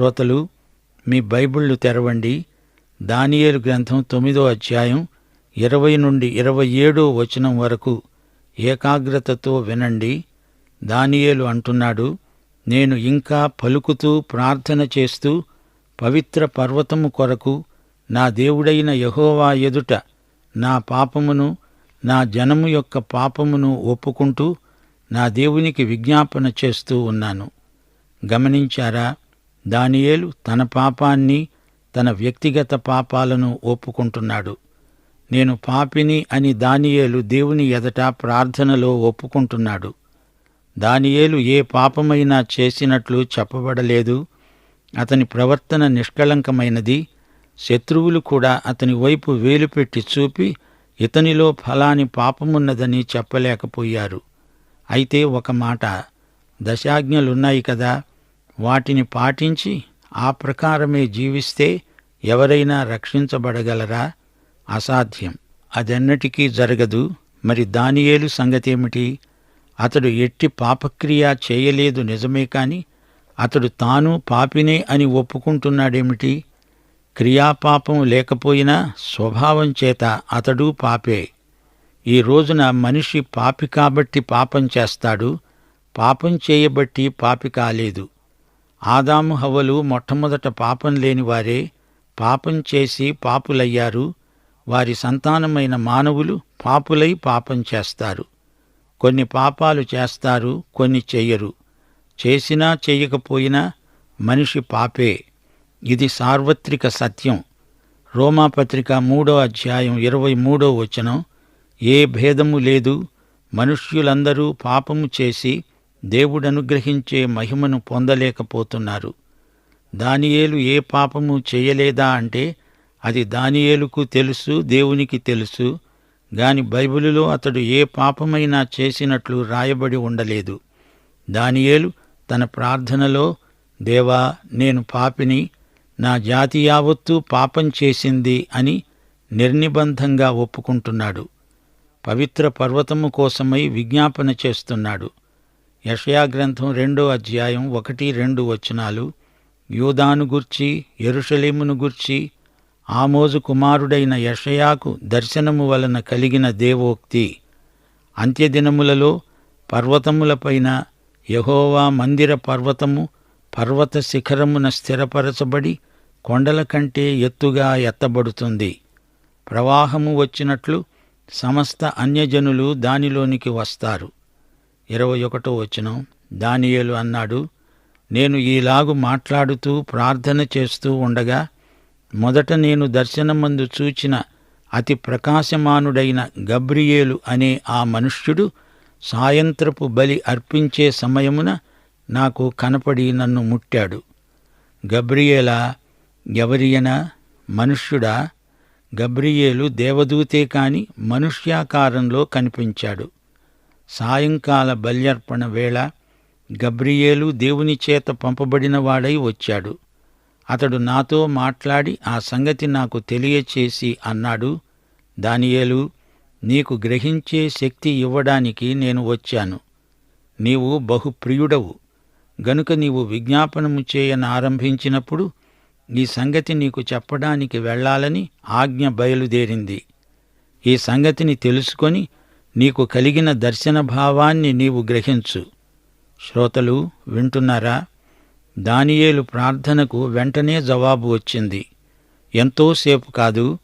శ్రోతలు మీ బైబిళ్ళు తెరవండి. దానియేలు గ్రంథం తొమ్మిదో అధ్యాయం ఇరవై నుండి ఇరవై ఏడో వచనం వరకు ఏకాగ్రతతో వినండి. దానియేలు అంటున్నాడు నేను ఇంకా పలుకుతూ ప్రార్థన చేస్తూ పవిత్ర పర్వతము కొరకు నా దేవుడైన యహోవా ఎదుట నా పాపమును నా జనము యొక్క పాపమును ఒప్పుకుంటూ నా దేవునికి విజ్ఞాపన చేస్తూ ఉన్నాను. గమనించారా? దానియేలు తన పాపాన్ని తన వ్యక్తిగత పాపాలను ఒప్పుకుంటున్నాడు. నేను పాపిని అని దానియేలు దేవుని ఎదట ప్రార్థనలో ఒప్పుకుంటున్నాడు. దానియేలు ఏ పాపమైనా చేసినట్లు చెప్పబడలేదు. అతని ప్రవర్తన నిష్కళంకమైనది. శత్రువులు కూడా అతని వైపు వేలుపెట్టి చూపి ఇతనిలో ఫలాని పాపమున్నదని చెప్పలేకపోయారు. అయితే ఒక మాట దశాజ్ఞలున్నాయి కదా వాటిని పాటించి ఆ ప్రకారమే జీవిస్తే ఎవరైనా రక్షించబడగలరా? అసాధ్యం. అదెన్నటికీ జరగదు. మరి దానియేలు సంగతేమిటి? అతడు ఎట్టి పాపక్రియ చేయలేదు నిజమే కాని అతడు తాను పాపినే అని ఒప్పుకుంటున్నాడేమిటి? క్రియాపాపం లేకపోయినా స్వభావం చేత అతడు పాపే. ఈ రోజున మనిషి పాపి కాబట్టి పాపం చేస్తాడు. పాపం చేయబట్టి పాపి కాలేదు. ఆదాము హవ్వలు మొట్టమొదట పాపం లేని వారే పాపం చేసి పాపులయ్యారు. వారి సంతానమైన మానవులు పాపులై పాపం చేస్తారు. కొన్ని పాపాలు చేస్తారు కొన్ని చెయ్యరు. చేసినా చెయ్యకపోయినా మనిషి పాపే. ఇది సార్వత్రిక సత్యం. రోమాపత్రిక మూడో అధ్యాయం ఇరవై మూడో వచనం ఏ భేదము లేదు మనుష్యులందరూ పాపము చేసి దేవుడనుగ్రహించే మహిమను పొందలేకపోతున్నారు. దానియేలు ఏ పాపము చేయలేదా అంటే అది దానియేలుకు తెలుసు దేవునికి తెలుసు గాని బైబిలులో అతడు ఏ పాపమైనా చేసినట్లు రాయబడి ఉండలేదు. దానియేలు తన ప్రార్థనలో దేవా నేను పాపిని నా జాతి యావత్తూ పాపం చేసింది అని నిర్నిబంధంగా ఒప్పుకుంటున్నాడు. పవిత్ర పర్వతము కోసమై విజ్ఞాపన చేస్తున్నాడు. యషయా గ్రంథం రెండో అధ్యాయం ఒకటి రెండు వచనాలు యూదాను గుర్చి ఎరుషలేమును గుర్చి ఆమోజు కుమారుడైన యషయాకు దర్శనము వలన కలిగిన దేవోక్తి. అంత్యదినములలో పర్వతములపైన యహోవా మందిర పర్వతము పర్వత శిఖరమున స్థిరపరచబడి కొండల కంటే ఎత్తుగా ఎత్తబడుతుంది. ప్రవాహము వచ్చినట్లు సమస్త అన్యజనులు దానిలోనికి వస్తారు. ఇరవై ఒకటో వచనం. దానియేలు అన్నాడు నేను ఈలాగు మాట్లాడుతూ ప్రార్థన చేస్తూ ఉండగా మొదట నేను దర్శనమందు చూచిన అతి ప్రకాశమానుడైన గబ్రియేలు అనే ఆ మనుష్యుడు సాయంత్రపు బలి అర్పించే సమయమున నాకు కనపడి నన్ను ముట్టాడు. గబ్రియేలా ఎవరియనా? మనుష్యుడా? గబ్రియేలు దేవదూతే కాని మనుష్యాకారంలో కనిపించాడు. సాయంకాల బల్యర్పణ వేళ గబ్రియేలు దేవుని చేత పంపబడినవాడై వచ్చాడు. అతడు నాతో మాట్లాడి ఆ సంగతి నాకు తెలియచేసి అన్నాడు దానియేలు నీకు గ్రహించే శక్తి ఇవ్వడానికి నేను వచ్చాను. నీవు బహుప్రియుడవు. గనుక నీవు విజ్ఞాపనము చేయన ఆరంభించినప్పుడు ఈ సంగతి నీకు చెప్పడానికి వెళ్ళాలని ఆజ్ఞ బయలుదేరింది. ఈ సంగతిని తెలుసుకొని నీకు కలిగిన దర్శన భావాన్ని నీవు గ్రహించు. శ్రోతలు వింటున్నారా? దానియేలు ప్రార్థనకు వెంటనే జవాబు వచ్చింది. ఎంతోసేపు కాదు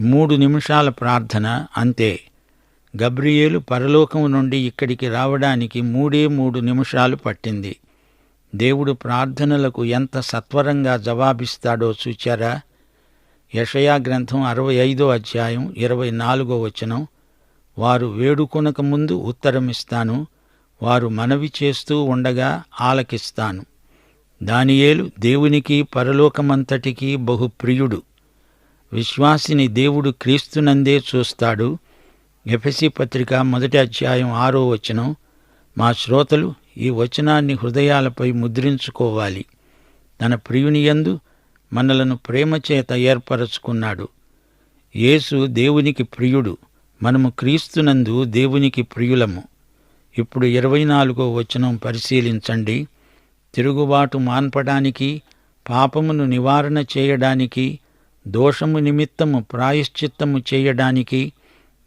మూడు నిమిషాల ప్రార్థన అంతే. గబ్రియేలు పరలోకం నుండి ఇక్కడికి రావడానికి మూడే మూడు నిమిషాలు పట్టింది. దేవుడు ప్రార్థనలకు ఎంత సత్వరంగా జవాబిస్తాడో చూచారా? యషయా గ్రంథం అరవై ఐదో అధ్యాయం ఇరవై నాలుగో వచనం. వారు వేడుకొనక ముందు ఉత్తరమిస్తాను వారు మనవి చేస్తూ ఉండగా ఆలకిస్తాను. దానియేలు దేవునికి పరలోకమంతటికీ బహుప్రియుడు. విశ్వాసిని దేవుడు క్రీస్తునందే చూస్తాడు. ఎఫెసి పత్రిక మొదటి అధ్యాయం ఆరో వచనం. మా శ్రోతలు ఈ వచనాన్ని హృదయాలపై ముద్రించుకోవాలి. తన ప్రియునియందు మనలను ప్రేమ చేత ఏర్పరచుకున్నాడు. యేసు దేవునికి ప్రియుడు. మనము క్రీస్తునందు దేవునికి ప్రియులము. ఇప్పుడు ఇరవై నాలుగో వచనం పరిశీలించండి. తిరుగుబాటు మాన్పడానికి పాపమును నివారణ చేయడానికి దోషము నిమిత్తము ప్రాయశ్చిత్తము చేయడానికి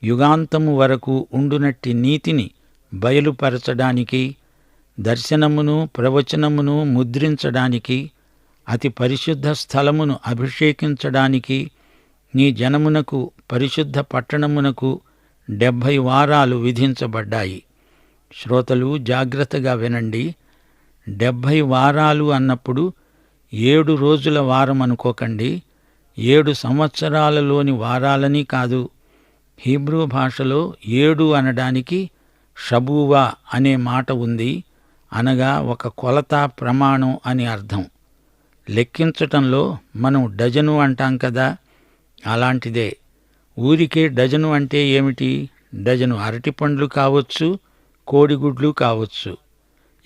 యుగాంతము వరకు ఉండునట్టి నీతిని బయలుపరచడానికి దర్శనమును ప్రవచనమును ముద్రించడానికి అతి పరిశుద్ధ స్థలమును అభిషేకించడానికి నీ జనమునకు పరిశుద్ధ పట్టణమునకు డెబ్భై వారాలు విధించబడ్డాయి. శ్రోతలు జాగ్రత్తగా వినండి. డెబ్భై వారాలు అన్నప్పుడు ఏడు రోజుల వారం అనుకోకండి. ఏడు సంవత్సరాలలోని వారాలని కాదు. హీబ్రూ భాషలో ఏడు అనడానికి షబూవా అనే మాట ఉంది. అనగా ఒక కొలత ప్రమాణం అని అర్థం. లెక్కించటంలో మనం డజను అంటాం కదా? అలాంటిదే. ఊరికే డజను అంటే ఏమిటి? డజను అరటిపండ్లు కావచ్చు కోడిగుడ్లు కావచ్చు.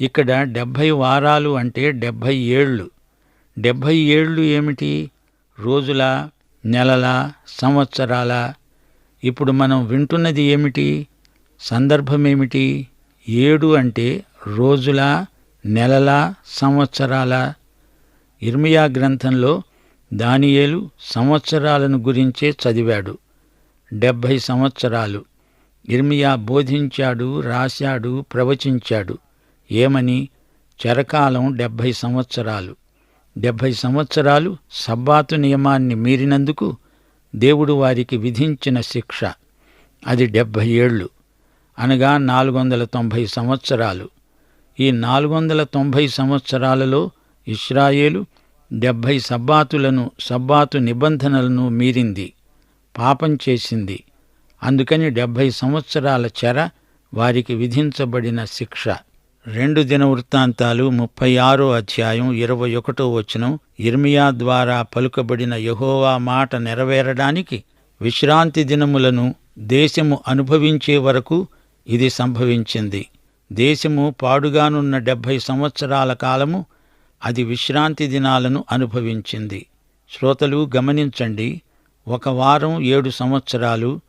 ఇక్కడ డెబ్భై వారాలు అంటే డెబ్భై ఏళ్ళు. డెబ్భై ఏళ్ళు ఏమిటి? రోజుల నెలల సంవత్సరాల. ఇప్పుడు మనం వింటున్నది ఏమిటి? సందర్భమేమిటి ఏడు అంటే రోజుల నెలల సంవత్సరాల. ఇర్మియా గ్రంథంలో దానియేలు సంవత్సరాలను గురించే చదివాడు. డెబ్భై సంవత్సరాలు. ఇర్మియా బోధించాడు రాశాడు ప్రవచించాడు. ఏమని? చరకాలం డెబ్భై సంవత్సరాలు. డెబ్భై సంవత్సరాలు సబ్బాతు నియమాన్ని మీరినందుకు దేవుడు వారికి విధించిన శిక్ష. అది డెబ్భై ఏళ్ళు. అనగా నాలుగు వందల తొంభై సంవత్సరాలు. ఈ నాలుగు వందల తొంభై సంవత్సరాలలో ఇస్రాయేలు డెబ్భై సబ్బాతులను సబ్బాతు నిబంధనలను మీరింది. పాపం చేసింది. అందుకని డెబ్భై సంవత్సరాల చెర వారికి విధించబడిన శిక్ష. రెండు దిన వృత్తాంతాలు ముప్పై ఆరో అధ్యాయం ఇరవై ఒకటో వచనం ఇర్మియా ద్వారా పలుకబడిన యహోవా మాట నెరవేరడానికి విశ్రాంతి దినములను దేశము అనుభవించే వరకు ఇది సంభవించింది. దేశము పాడుగానున్న డెబ్భై సంవత్సరాల కాలము అది విశ్రాంతి దినాలను అనుభవించింది. శ్రోతలు గమనించండి ఒక వారం ఏడు సంవత్సరాలు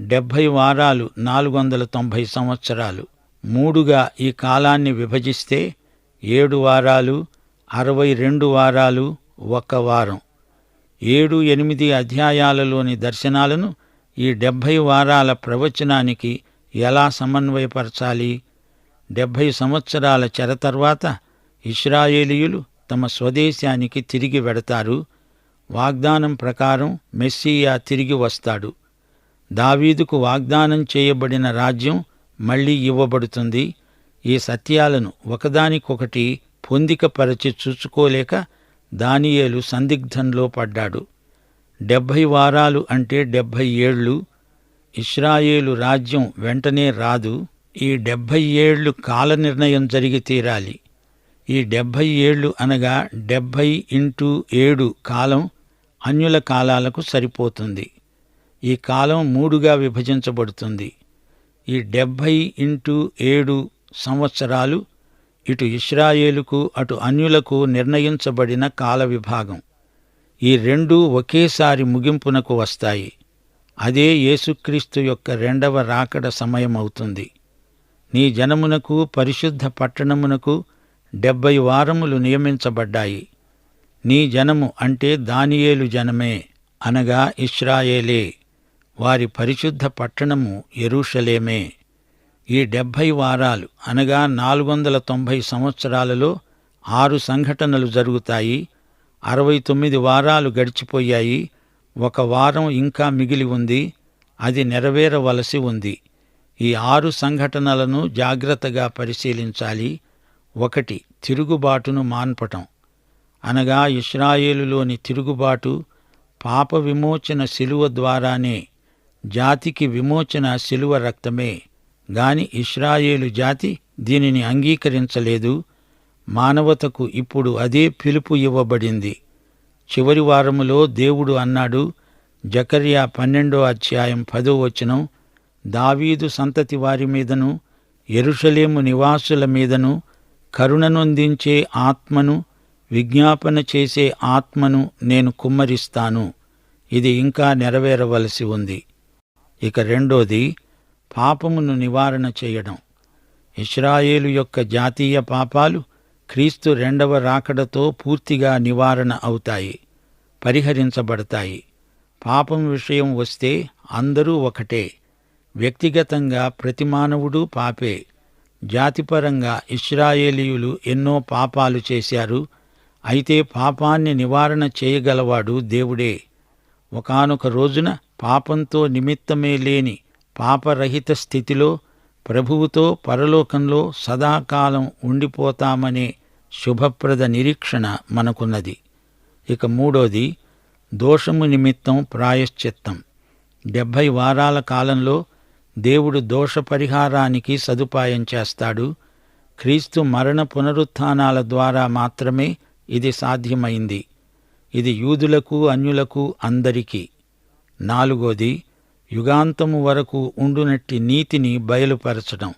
డెబ్భై వారాలు నాలుగు వందల తొంభై సంవత్సరాలు. మూడుగా ఈ కాలాన్ని విభజిస్తే ఏడు వారాలు అరవై రెండు వారాలు ఒక వారం. ఏడు ఎనిమిది అధ్యాయాలలోని దర్శనాలను ఈ డెబ్భై వారాల ప్రవచనానికి ఎలా సమన్వయపరచాలి? డెబ్భై సంవత్సరాల చెర తర్వాత ఇస్రాయేలీయులు తమ స్వదేశానికి తిరిగి వెడతారు. వాగ్దానం ప్రకారం మెస్సియా తిరిగి వస్తాడు. దావీదుకు వాగ్దానం చేయబడిన రాజ్యం మళ్ళీ ఇవ్వబడుతుంది. ఈ సత్యాలను ఒకదానికొకటి పొందికపరచి చూసుకోలేక దానియేలు సందిగ్ధంలో పడ్డాడు. డెబ్భై వారాలు అంటే డెబ్భై ఏళ్ళు. ఇస్రాయేలు రాజ్యం వెంటనే రాదు. ఈ డెబ్భై ఏళ్ళు కాల నిర్ణయం జరిగి తీరాలి. ఈ డెబ్భై ఏళ్ళు అనగా డెబ్భై ఇంటూ ఏడు కాలం అన్యుల కాలాలకు సరిపోతుంది. ఈ కాలం మూడుగా విభజించబడుతుంది. ఈ డెబ్భై ఇంటూ ఏడు సంవత్సరాలు ఇటు ఇస్రాయేలుకు అటు అన్యులకు నిర్ణయించబడిన కాల విభాగం. ఈ రెండూ ఒకేసారి ముగింపునకు వస్తాయి. అదే యేసుక్రీస్తు యొక్క రెండవ రాకడ సమయమవుతుంది. నీ జనమునకు పరిశుద్ధ పట్టణమునకు డెబ్భై వారములు నియమించబడ్డాయి. నీ జనము అంటే దానియేలు జనమే అనగా ఇస్రాయేలే వారి పరిశుద్ధ పట్టణము ఎరూషలేమే ఈ డెబ్భై వారాలు అనగా నాలుగు వందల తొంభై సంవత్సరాలలో ఆరు సంఘటనలు జరుగుతాయి. అరవై తొమ్మిది వారాలు గడిచిపోయాయి. ఒక వారం ఇంకా మిగిలి ఉంది. అది నెరవేరవలసి ఉంది. ఈ ఆరు సంఘటనలను జాగ్రత్తగా పరిశీలించాలి. ఒకటి తిరుగుబాటును మాన్పటం. అనగా ఇస్రాయేలులోని తిరుగుబాటు పాప విమోచన శిలువ ద్వారానే జాతికి విమోచన శిలువ రక్తమే. గాని ఇస్రాయేలు జాతి దీనిని అంగీకరించలేదు. మానవతకు ఇప్పుడు అదే పిలుపు ఇవ్వబడింది. చివరి వారములో దేవుడు అన్నాడు జకర్యా పన్నెండో అధ్యాయం పదో వచనం దావీదు సంతతి వారి మీదను ఎరుషలేము నివాసుల మీదను కరుణనొందించే ఆత్మను విజ్ఞాపన చేసే ఆత్మను నేను కుమ్మరిస్తాను. ఇది ఇంకా నెరవేరవలసి ఉంది. ఇక రెండోది పాపమును నివారణ చేయడం. ఇస్రాయేలు యొక్క జాతీయ పాపాలు క్రీస్తు రెండవ రాకడతో పూర్తిగా నివారణ అవుతాయి పరిహరించబడతాయి. పాపం విషయం వస్తే అందరూ ఒకటే. వ్యక్తిగతంగా ప్రతి మానవుడు పాపే. జాతిపరంగా ఇస్రాయేలీయులు ఎన్నో పాపాలు చేశారు అయితే పాపాన్ని నివారణ చేయగలవాడు దేవుడే. ఒకానొక రోజున పాపంతో నిమిత్తమే లేని పాపరహిత స్థితిలో ప్రభువుతో పరలోకంలో సదాకాలం ఉండిపోతామనే శుభప్రద నిరీక్షణ మనకున్నది. ఇక మూడోది దోషము నిమిత్తం ప్రాయశ్చిత్తం. డెబ్భై వారాల కాలంలో దేవుడు దోష పరిహారానికి సదుపాయం చేస్తాడు. క్రీస్తు మరణ పునరుత్థానాల ద్వారా మాత్రమే ఇది సాధ్యమైంది. ఇది యూదులకు అన్యులకు అందరికీ. నాలుగోది యుగాంతము వరకు ఉండునట్టి నీతిని బయలుపరచడం.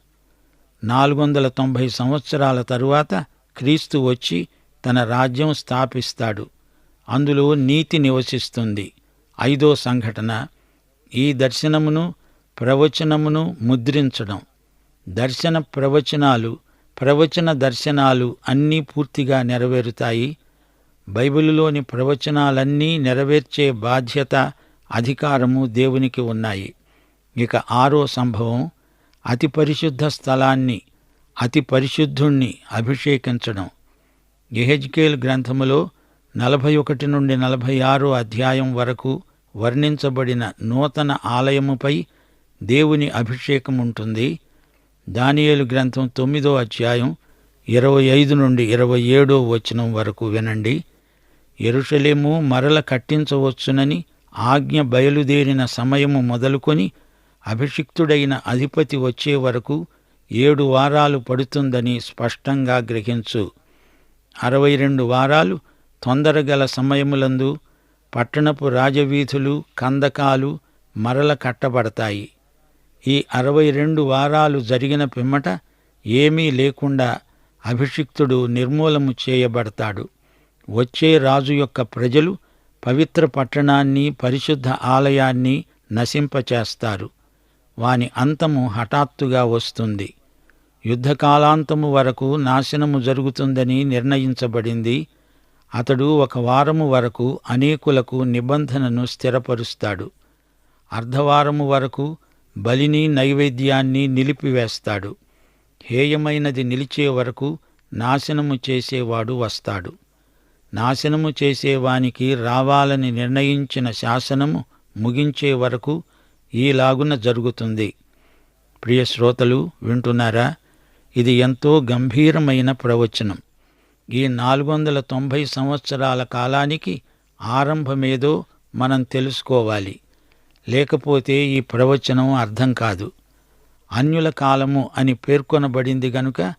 నాలుగు వందల తొంభై సంవత్సరాల తరువాత క్రీస్తు వచ్చి తన రాజ్యం స్థాపిస్తాడు. అందులో నీతి నివసిస్తుంది. ఐదో సంఘటన ఈ దర్శనమును ప్రవచనమును ముద్రించడం. దర్శన ప్రవచనాలు ప్రవచన దర్శనాలు అన్నీ పూర్తిగా నెరవేరుతాయి. బైబిలులోని ప్రవచనాలన్నీ నెరవేర్చే బాధ్యత అధికారము దేవునికి ఉన్నాయి. ఇక ఆరో సంభవం అతి పరిశుద్ధ స్థలాన్ని అతి పరిశుద్ధుణ్ణి అభిషేకించడం. ఎహెజ్కేల్ గ్రంథములో నలభై ఒకటి నుండి నలభై ఆరో అధ్యాయం వరకు వర్ణించబడిన నూతన ఆలయముపై దేవుని అభిషేకం ఉంటుంది దానియేలు గ్రంథం తొమ్మిదో అధ్యాయం ఇరవై ఐదు నుండి ఇరవై ఏడో వచనం వరకు వినండి. ఎరుషలేము మరల కట్టించవచ్చునని ఆజ్ఞ బయలుదేరిన సమయము మొదలుకొని అభిషిక్తుడైన అధిపతి వచ్చే వరకు ఏడు వారాలు పడుతుందని స్పష్టంగా గ్రహించు. అరవై రెండు వారాలు తొందరగల సమయములందు పట్టణపు రాజవీధులు కందకాలు మరల కట్టబడతాయి. ఈ అరవై రెండు వారాలు జరిగిన పిమ్మట ఏమీ లేకుండా అభిషిక్తుడు నిర్మూలము చేయబడతాడు. వచ్చే రాజు యొక్క ప్రజలు పవిత్ర పట్టణాన్ని పరిశుద్ధ ఆలయాన్ని నశింపచేస్తారు. వాని అంతము హఠాత్తుగా వస్తుంది. యుద్ధకాలాంతము వరకు నాశనము జరుగుతుందని నిర్ణయించబడింది. అతడు ఒక వారము వరకు అనేకులకు నిబంధనను స్థిరపరుస్తాడు. అర్ధవారము వరకు బలిని నైవేద్యాన్ని నిలిపివేస్తాడు. హేయమైనది నిలిచే వరకు నాశనము చేసేవాడు వస్తాడు. నాశనము చేసేవానికి రావాలని నిర్ణయించిన శాసనము ముగించే వరకు ఈలాగున జరుగుతుంది. ప్రియ శ్రోతలు వింటున్నారా? ఇది ఎంతో గంభీరమైన ప్రవచనం. ఈ నాలుగు వందల తొంభై సంవత్సరాల కాలానికి ఆరంభమేదో మనం తెలుసుకోవాలి. లేకపోతే ఈ ప్రవచనం అర్థం కాదు. అన్యుల కాలము అని పేర్కొనబడింది గనుక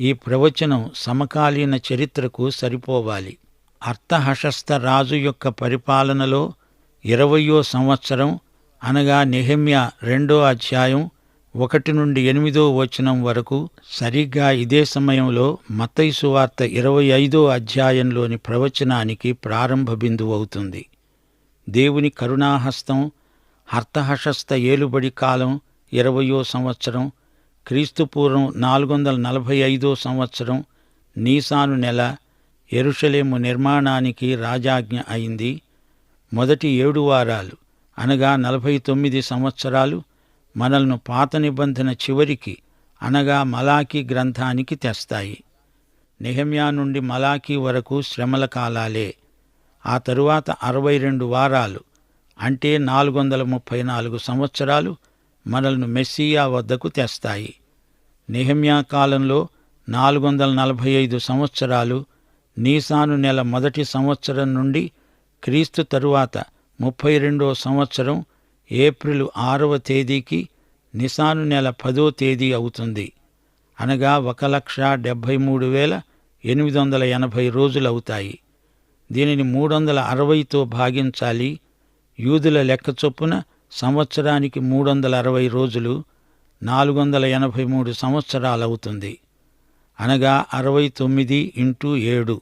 ఈ ప్రవచనం సమకాలీన చరిత్రకు సరిపోవాలి. అర్థహశస్త రాజు యొక్క పరిపాలనలో ఇరవయో సంవత్సరం అనగా నెహమ్య రెండో అధ్యాయం ఒకటి నుండి ఎనిమిదో వచనం వరకు సరిగ్గా ఇదే సమయంలో మతైసు వార్త ఇరవై ఐదో అధ్యాయంలోని ప్రవచనానికి ప్రారంభ బిందువు అవుతుంది. దేవుని కరుణాహస్తం హర్తహశస్త ఏలుబడి కాలం ఇరవయో సంవత్సరం క్రీస్తుపూర్వం నాలుగు వందల నలభై ఐదో సంవత్సరం నీసాను నెల ఎరుషలేము నిర్మాణానికి రాజాజ్ఞ అయింది. మొదటి ఏడు వారాలు అనగా నలభై తొమ్మిది సంవత్సరాలు మనల్ని పాత నిబంధన చివరికి అనగా మలాకి గ్రంథానికి తెస్తాయి. నిహమ్యా నుండి మలాఖీ వరకు శ్రమల కాలాలే. ఆ తరువాత అరవై రెండు వారాలు అంటే నాలుగు వందల ముప్పై నాలుగు సంవత్సరాలు మనల్ని మెస్సియా వద్దకు తెస్తాయి. నెహమ్యా కాలంలో నాలుగు వందల నలభై ఐదు సంవత్సరాలు నీసాను నెల మొదటి సంవత్సరం నుండి క్రీస్తు తరువాత ముప్పై రెండో సంవత్సరం ఏప్రిల్ ఆరవ తేదీకి నిసాను నెల పదో తేదీ అవుతుంది. అనగా ఒక లక్ష డెబ్భై మూడు వేల ఎనిమిది వందల ఎనభై రోజులు అవుతాయి దీనిని మూడు వందల అరవైతో భాగించాలి. యూదుల లెక్క చొప్పున సంవత్సరానికి మూడు వందల అరవై రోజులు నాలుగు వందల ఎనభై మూడు సంవత్సరాలవుతుంది. అనగా అరవై తొమ్మిది ఇంటూ ఏడు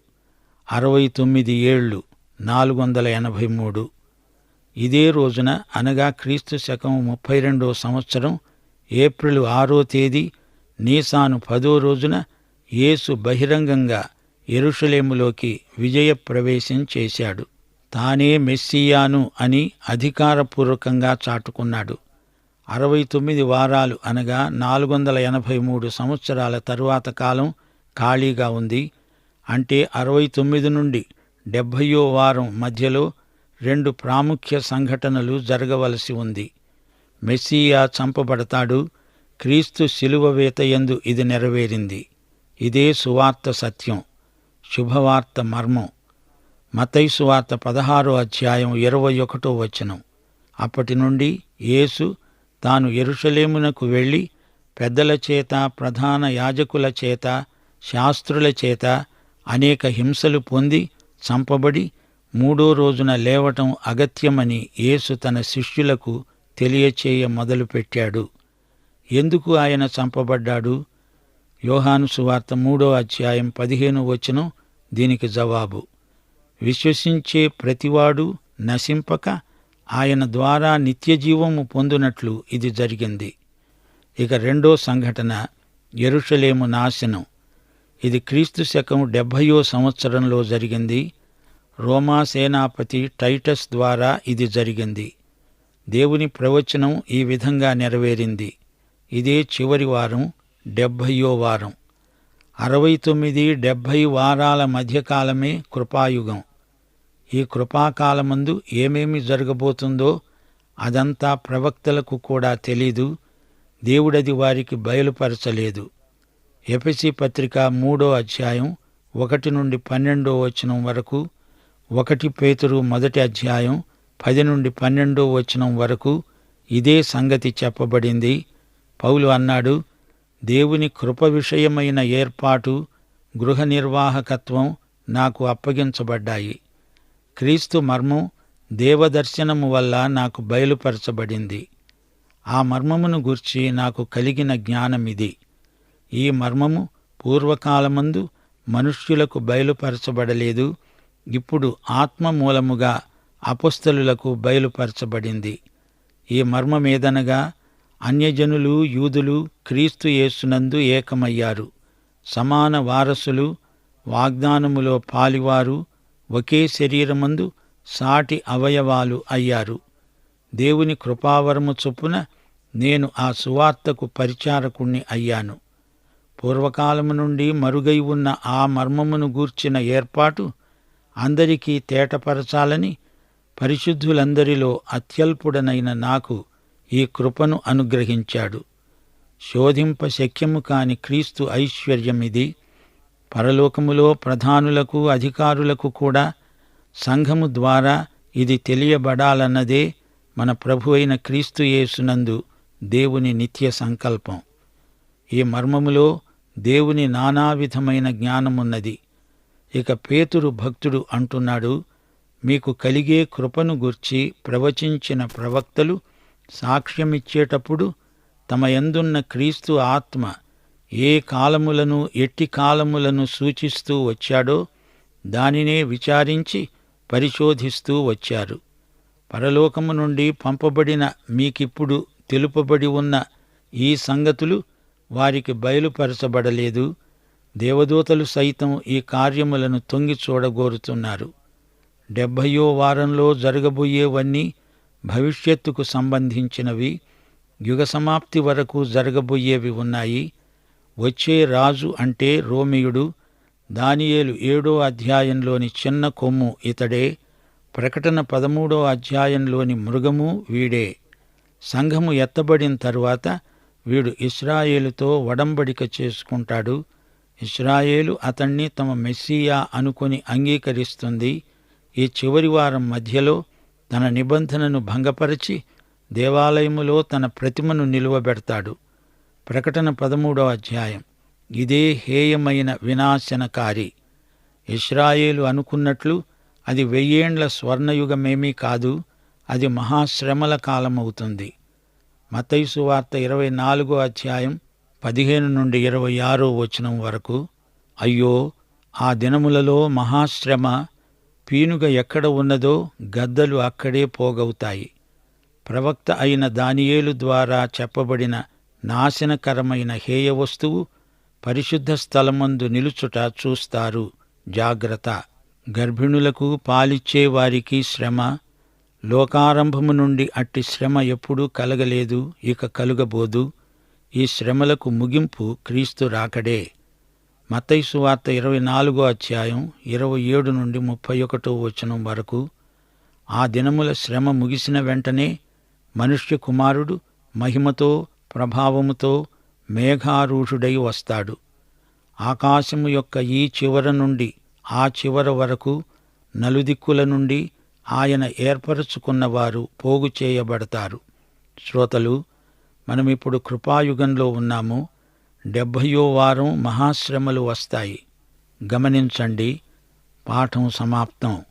అరవై తొమ్మిది ఏళ్ళు నాలుగు వందల ఎనభై మూడు ఇదే రోజున అనగా క్రీస్తు శకం ముప్పై రెండో సంవత్సరం ఏప్రిల్ ఆరో తేదీ నీసాను పదో రోజున యేసు బహిరంగంగా ఎరుషలేములోకి విజయప్రవేశం చేశాడు. తానే మెస్సియాను అని అధికారపూర్వకంగా చాటుకున్నాడు. అరవై తొమ్మిది వారాలు అనగా నాలుగు వందల ఎనభై మూడు సంవత్సరాల తరువాత కాలం ఖాళీగా ఉంది. అంటే అరవై తొమ్మిది నుండి డెబ్భయో వారం మధ్యలో రెండు ప్రాముఖ్య సంఘటనలు జరగవలసి ఉంది. మెస్సియా చంపబడతాడు. క్రీస్తు శిలువ వేతయందు ఇది నెరవేరింది. ఇదే సువార్త సత్యం. శుభవార్త మర్మం. మతైసు వార్త పదహారో అధ్యాయం ఇరవై ఒకటో వచనం. అప్పటి నుండి యేసు తాను ఎరుషలేమునకు వెళ్ళి పెద్దల చేత ప్రధాన యాజకుల చేత శాస్త్రుల చేత అనేక హింసలు పొంది చంపబడి మూడో రోజున లేవటం అగత్యమని యేసు తన శిష్యులకు తెలియచేయ మొదలుపెట్టాడు. ఎందుకు ఆయన చంపబడ్డాడు? యోహాను సువార్త మూడో అధ్యాయం పదిహేను వచనం దీనికి జవాబు. విశ్వసించే ప్రతివాడు నశింపక ఆయన ద్వారా నిత్యజీవము పొందునట్లు ఇది జరిగింది. ఇక రెండో సంఘటన ఎరుషలేము నాశనం. ఇది క్రీస్తు శకం డెబ్భయో సంవత్సరంలో జరిగింది. రోమా సేనాపతి టైటస్ ద్వారా ఇది జరిగింది. దేవుని ప్రవచనం ఈ విధంగా నెరవేరింది. ఇదే చివరి వారం డెబ్భయో వారం. అరవై తొమ్మిది డెబ్భై వారాల మధ్యకాలమే కృపాయుగం. ఈ కృపాకాలమందు ఏమేమి జరగబోతుందో అదంతా ప్రవక్తలకు కూడా తెలీదు దేవుడది వారికి బయలుపరచలేదు. ఎపిసి పత్రిక మూడో అధ్యాయం ఒకటి నుండి పన్నెండో వచనం వరకు ఒకటి పేతురు మొదటి అధ్యాయం పది నుండి పన్నెండో వచనం వరకు ఇదే సంగతి చెప్పబడింది. పౌలు అన్నాడు దేవుని కృప విషయమైన ఏర్పాటు గృహ నిర్వాహకత్వం నాకు అప్పగించబడ్డాయి. క్రీస్తు మర్మం దేవదర్శనము వల్ల నాకు బయలుపరచబడింది. ఆ మర్మమును గూర్చి నాకు కలిగిన జ్ఞానమిది. ఈ మర్మము పూర్వకాలమందు మనుష్యులకు బయలుపరచబడలేదు ఇప్పుడు ఆత్మ మూలముగా అపస్థలులకు బయలుపరచబడింది. ఈ మర్మమేదనగా అన్యజనులు యూదులు క్రీస్తు యేసునందు ఏకమయ్యారు. సమాన వారసులు వాగ్దానములో పాలివారు ఒకే శరీరమందు సాటి అవయవాలు అయ్యారు. దేవుని కృపావరము చొప్పున నేను ఆ సువార్తకు పరిచారకుణ్ణి అయ్యాను. పూర్వకాలము నుండి మరుగై ఉన్న ఆ మర్మమును గూర్చిన ఏర్పాటు అందరికీ తేటపరచాలని పరిశుద్ధులందరిలో అత్యల్పుడనైన నాకు ఈ కృపను అనుగ్రహించాడు. శోధింప శక్యము కాని క్రీస్తు ఐశ్వర్యమిది. పరలోకములో ప్రధానులకు అధికారులకు కూడా సంఘము ద్వారా ఇది తెలియబడాలన్నదే మన ప్రభు అయిన క్రీస్తు యేసునందు దేవుని నిత్య సంకల్పం. ఈ మర్మములో దేవుని నానావిధమైన జ్ఞానమున్నది. ఇక పేతురు భక్తుడు అంటున్నాడు మీకు కలిగే కృపను గుర్చి ప్రవచించిన ప్రవక్తలు సాక్ష్యమిచ్చేటప్పుడు తమ ఎందున్న క్రీస్తు ఆత్మ ఏ కాలములను ఎట్టి కాలములను సూచిస్తూ వచ్చాడో దానినే విచారించి పరిశోధిస్తూ వచ్చారు. పరలోకము నుండి పంపబడిన మీకిప్పుడు తెలుపబడి ఉన్న ఈ సంగతులు వారికి బయలుపరచబడలేదు. దేవదూతలు సైతం ఈ కార్యములను తొంగి చూడగోరుతున్నారు. డెబ్భయో వారంలో జరగబోయేవన్నీ భవిష్యత్తుకు సంబంధించినవి. యుగ సమాప్తి వరకు జరగబోయేవి ఉన్నాయి. వచ్చే రాజు అంటే రోమియుడు. దానియేలు ఏడో అధ్యాయంలోని చిన్న కొమ్ము ఇతడే. ప్రకటన పదమూడో అధ్యాయంలోని మృగము వీడే. సంఘము ఎత్తబడిన తరువాత వీడు ఇస్రాయేలుతో వడంబడిక చేసుకుంటాడు. ఇస్రాయేలు అతణ్ణి తమ మెస్సియా అనుకుని అంగీకరిస్తుంది. ఈ చివరి వారం మధ్యలో తన నిబంధనను భంగపరిచి దేవాలయములో తన ప్రతిమను నిలువబెడతాడు. ప్రకటన పదమూడో అధ్యాయం. ఇదే హేయమైన వినాశనకారి. ఇస్రాయేలు అనుకున్నట్లు అది వెయ్యేండ్ల స్వర్ణయుగమేమీ కాదు అది మహాశ్రమల కాలమవుతుంది. మతైసు వార్త ఇరవై నాలుగో అధ్యాయం పదిహేను నుండి ఇరవై ఆరో వచనం వరకు అయ్యో ఆ దినములలో మహాశ్రమ పీనుగ ఎక్కడ ఉన్నదో గద్దలు అక్కడే పోగవుతాయి. ప్రవక్త అయిన దానియేలు ద్వారా చెప్పబడిన నాశనకరమైన హేయ వస్తువు పరిశుద్ధ స్థలమందు నిలుచుట చూస్తారు. జాగ్రత్త. గర్భిణులకు పాలిచ్చేవారికి శ్రమ. లోకారంభము నుండి అట్టి శ్రమ ఎప్పుడూ కలగలేదు ఇక కలుగబోదు. ఈ శ్రమలకు ముగింపు క్రీస్తు రాకడే. మతైసు వార్త ఇరవై నాలుగో అధ్యాయం ఇరవై ఏడు నుండి ముప్పై ఒకటో వచనం వరకు. ఆ దినముల శ్రమ ముగిసిన వెంటనే మనుష్య కుమారుడు మహిమతో ప్రభావముతో మేఘారూఢుడై వస్తాడు. ఆకాశము యొక్క ఈ చివర నుండి ఆ చివర వరకు నలుదిక్కుల నుండి ఆయన ఏర్పరచుకున్నవారు పోగు చేయబడతారు. శ్రోతలు మనమిప్పుడు కృపాయుగంలో ఉన్నాము. డెబ్భయో వారం మహాశ్రమలు వస్తాయి. గమనించండి పాఠం సమాప్తం.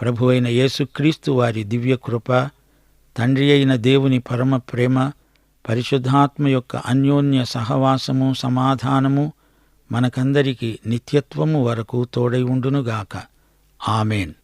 ప్రభు అయిన యేసుక్రీస్తు వారి దివ్య కృప తండ్రి అయిన దేవుని పరమ ప్రేమ పరిశుద్ధాత్మ యొక్క అన్యోన్య సహవాసము సమాధానము మనకందరికీ నిత్యత్వము వరకు తోడై ఉండునుగాక. ఆమెన్.